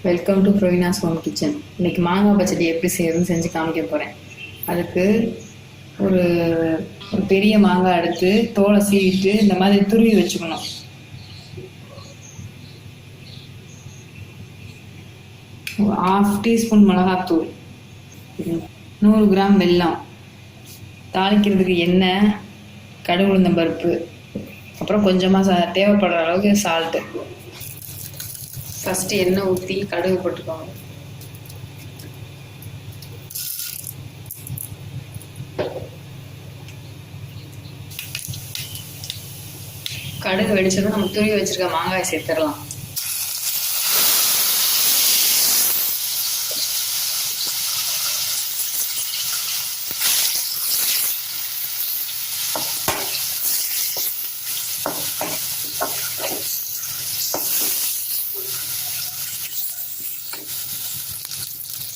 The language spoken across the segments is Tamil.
Welcome to Provina's home kitchen இன்னைக்கு மாங்காய் பச்சடி எப்படி செய்யறதுன்னு செஞ்சு காமிக்க போகிறேன் அதுக்கு ஒரு ஒரு பெரிய மாங்காய் எடுத்து தோலை சீவிட்டு இந்த மாதிரி துருவி வச்சுக்கணும். ஒரு டீஸ்பூன் மிளகாத்தூள் நூறு கிராம் வெல்லம் தாளிக்கிறதுக்கு எண்ணெய் கடுகு உளுந்தம் பருப்பு அப்புறம் கொஞ்சமாக சா தேவைப்படுற அளவுக்கு சால்ட்டு ஃபஸ்ட்டு எண்ணெய் ஊற்றி கடுகு போட்டுக்கோங்க. கடுகு வெடிச்சதும் நம்ம துருவி வச்சுருக்க மாங்காய் சேர்த்துடலாம்.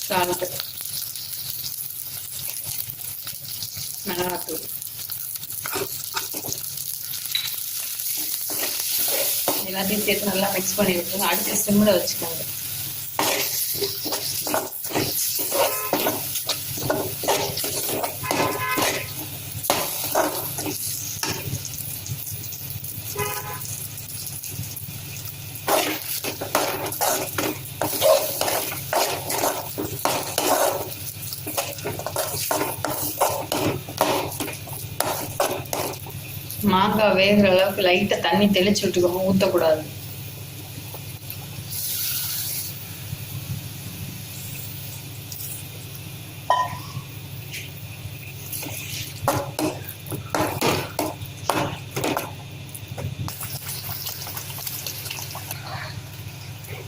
சால்ட்டு மிளகாத்தூள் எல்லாத்தையும் சேர்த்து நல்லா மிக்ஸ் பண்ணி விட்டுருங்க அடுத்து சிம்மில் வச்சுக்கோங்க மாங்காய் வேகிற அளவுக்கு லைட்டாக தண்ணி தெளிச்சு விட்டுக்கோங்க ஊற்றக்கூடாது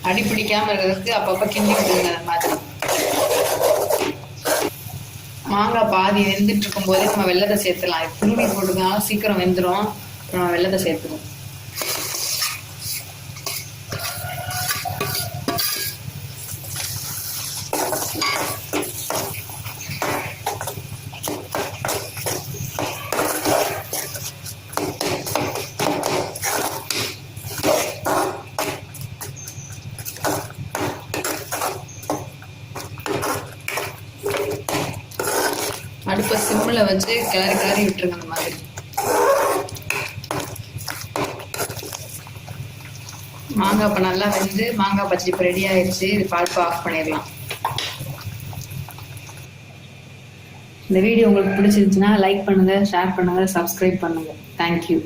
அடி பிடிக்காமல் இருக்கிறதுக்கு அப்பப்போ கிண்டி விட்டுருங்க அந்த மாதிரி. மாங்காய் பாதி வெந்துட்டு இருக்கும் போதே நம்ம வெள்ளத்தை சேர்த்துலாம் இது துருவி போட்டுக்கலாம் சீக்கிரம் வெந்துடும் நம்ம வெள்ளத்தை சேர்த்துக்கணும் சிம்மில் வச்சு கிளறி கிளறி விட்டுருங்க அந்த மாதிரி. மாங்காய் இப்போ நல்லா வெந்து மாங்காய் பச்சடி இப்போ ரெடி ஆயிடுச்சு இது பல்ப்பு ஆஃப் பண்ணிடலாம். இந்த வீடியோ உங்களுக்கு பிடிச்சிருந்துச்சுன்னா லைக் பண்ணுங்கள் ஷேர் பண்ணுங்கள் சப்ஸ்கிரைப் பண்ணுங்கள் தேங்க்யூ